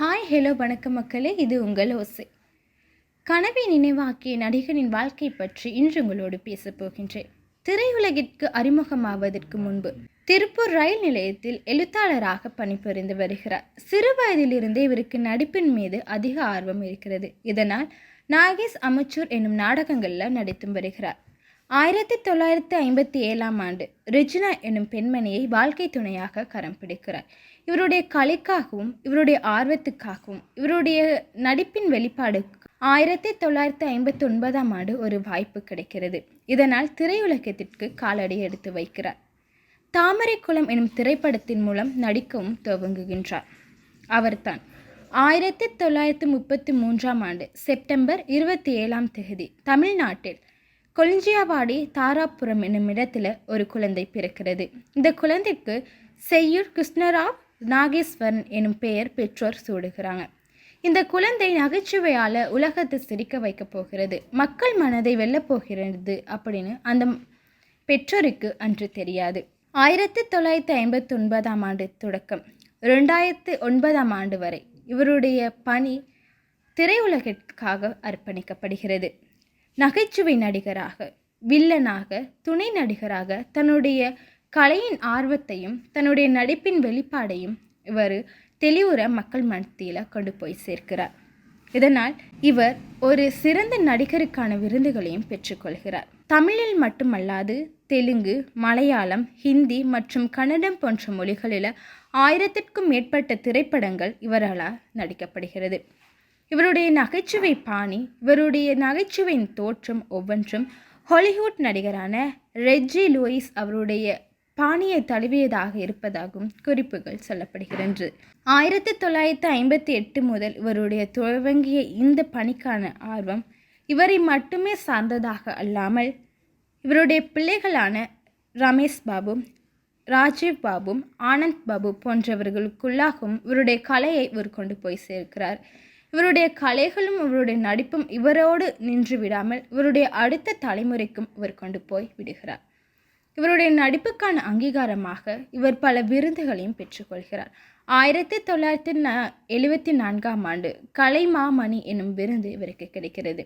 Hi hello வணக்கம் மக்களே. இது உங்கள் ஓசை. கனவை நினைவாக்கிய நடிகனின் வாழ்க்கை பற்றி இன்று உங்களோடு பேசப் போகின்றேன். திரையுலகிற்கு அறிமுகமாவதற்கு முன்பு திருப்பூர் ரயில் நிலையத்தில் எழுத்தாளராக பணிபுரிந்து வருகிறார். சிறு வயதிலிருந்தே இவருக்கு நடிப்பின் மீது அதிக ஆர்வம் இருக்கிறது. இதனால் நாகேஷ் அமச்சூர் என்னும் நாடகங்களில் நடித்தும் வருகிறார். ஆயிரத்தி தொள்ளாயிரத்தி ஐம்பத்தி ஏழாம் ஆண்டு ரிஜினா என்னும் பெண்மணியை வாழ்க்கை துணையாக கரம் பிடிக்கிறார். இவருடைய கலைக்காகவும் இவருடைய ஆர்வத்துக்காகவும் இவருடைய நடிப்பின் வெளிப்பாடு ஆயிரத்தி தொள்ளாயிரத்தி ஐம்பத்தி ஒன்பதாம் ஆண்டு ஒரு வாய்ப்பு கிடைக்கிறது. இதனால் திரையுலகத்திற்கு காலடி எடுத்து வைக்கிறார். தாமரைக்குளம் எனும் திரைப்படத்தின் மூலம் நடிக்கவும் துவங்குகின்றார். அவர்தான் ஆயிரத்தி தொள்ளாயிரத்தி முப்பத்தி மூன்றாம் ஆண்டு செப்டம்பர் இருபத்தி ஏழாம் தேதி தமிழ்நாட்டில் கொலிஞ்சியாவாடி தாராபுரம் என்னும் இடத்துல ஒரு குழந்தை பிறக்கிறது. இந்த குழந்தைக்கு செய்யூர் கிருஷ்ணராவ் நாகேஸ்வரன் எனும் பெயர் பெற்றோர் சூடுகிறாங்க. இந்த குழந்தை நகைச்சுவையால் உலகத்தை சிரிக்க வைக்கப் போகிறது. மக்கள் மனதை வெல்லப் போகிறது அப்படின்னு அந்த பெற்றோருக்கு அன்று தெரியாது. ஆயிரத்தி தொள்ளாயிரத்தி ஐம்பத்தி ஒன்பதாம் ஆண்டு தொடக்கம். ரெண்டாயிரத்து ஒன்பதாம் ஆண்டு வரை இவருடைய பணி திரையுலகிற்காக அர்ப்பணிக்கப்படுகிறது. நகைச்சுவை நடிகராக வில்லனாக துணை நடிகராக தன்னுடைய கலையின் ஆர்வத்தையும் தன்னுடைய நடிப்பின் வெளிப்பாடையும் இவர் தெளிவுற மக்கள் மத்தியில் கொண்டு போய் சேர்க்கிறார். இதனால் இவர் ஒரு சிறந்த நடிகருக்கான விருதுகளையும் பெற்றுக்கொள்கிறார் தமிழில் மட்டுமல்லாது தெலுங்கு மலையாளம் ஹிந்தி மற்றும் கன்னடம் போன்ற மொழிகளில் ஆயிரத்திற்கும் மேற்பட்ட திரைப்படங்கள் இவரால் நடிக்கப்படுகிறது. இவருடைய நகைச்சுவை பாணி இவருடைய நகைச்சுவையின் தோற்றம் ஒவ்வொன்றும் ஹாலிவுட் நடிகரான ரெஜி லூயிஸ் அவருடைய பாணியை தழுவியதாக இருப்பதாகவும் குறிப்புகள் சொல்லப்படுகின்றது ஆயிரத்தி தொள்ளாயிரத்தி ஐம்பத்தி எட்டு முதல் இவருடைய துவங்கிய இந்த பணிக்கான ஆர்வம் இவரை மட்டுமே சார்ந்ததாக அல்லாமல் இவருடைய பிள்ளைகளான ரமேஷ் பாபு ராஜீவ் பாபும் ஆனந்த் பாபு போன்றவர்களுக்குள்ளாகவும் இவருடைய கலையை இவர் கொண்டு போய் சேர்க்கிறார். இவருடைய கலைகளும் இவருடைய நடிப்பும் இவரோடு நின்று விடாமல் இவருடைய அடுத்த தலைமுறைக்கும் இவர் கொண்டு போய் விடுகிறார். இவருடைய நடிப்புக்கான அங்கீகாரமாக இவர் பல விருதுகளையும் பெற்றுக்கொள்கிறார். ஆயிரத்தி தொள்ளாயிரத்தி ந எழுபத்தி நான்காம் ஆண்டு கலைமாமணி என்னும் விருது இவருக்கு கிடைக்கிறது.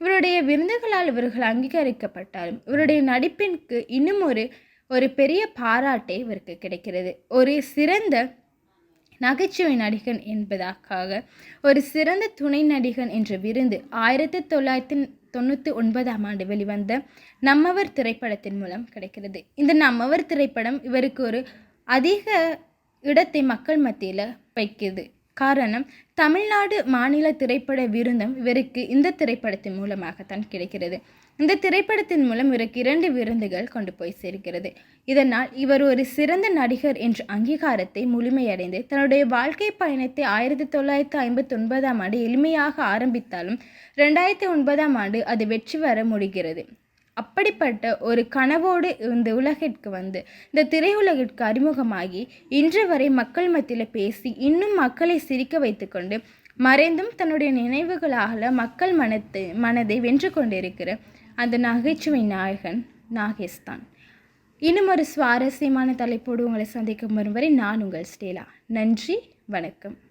இவருடைய விருந்துகளால் இவர்கள் அங்கீகரிக்கப்பட்டாலும் இவருடைய நடிப்பிற்கு இன்னும் ஒரு ஒரு பெரிய பாராட்டே இவருக்கு கிடைக்கிறது. ஒரு சிறந்த நகைச்சுவை நடிகன் என்பதற்காக ஒரு சிறந்த துணை நடிகன் என்ற விருந்து ஆயிரத்தி தொள்ளாயிரத்தி தொண்ணூற்றி ஒன்பதாம் ஆண்டு வெளிவந்த நம்மவர் திரைப்படத்தின் மூலம் கிடைக்கிறது. இந்த நம்மவர் திரைப்படம் இவருக்கு ஒரு அதிக இடத்தை மக்கள் மத்தியில் வைக்குது. காரணம் தமிழ்நாடு மாநில திரைப்பட விருந்தம் இவருக்கு இந்த திரைப்படத்தின் மூலமாகத்தான் கிடைக்கிறது. இந்த திரைப்படத்தின் மூலம் இவருக்கு இரண்டு விருந்துகள் கொண்டு போய் சேர்க்கிறது இதனால் இவர் ஒரு சிறந்த நடிகர் என்ற அங்கீகாரத்தை முழுமையடைந்து தன்னுடைய வாழ்க்கை பயணத்தை ஆயிரத்தி தொள்ளாயிரத்தி ஐம்பத்தி ஒன்பதாம் ஆண்டு எளிமையாக ஆரம்பித்தாலும் ரெண்டாயிரத்தி ஒன்பதாம் ஆண்டு அது வெற்றி வர முடிகிறது. அப்படிப்பட்ட ஒரு கனவோடு இந்த உலகிற்கு வந்து இந்த திரையுலகிற்கு அறிமுகமாகி இன்று வரை மக்கள் மத்தியில் பேசி இன்னும் மக்களை சிரிக்க வைத்துக்கொண்டு மறைந்தும் தன்னுடைய நினைவுகளாக மக்கள் மனத்தை மனதை வென்று கொண்டிருக்கிற அந்த நகைச்சுவை நாயகன் நாகேஷ்தான். இன்னும் ஒரு சுவாரஸ்யமான தலைப்போடு உங்களை சந்திக்கும் வரும் வரை நான் உங்கள் ஸ்டேலா. நன்றி வணக்கம்.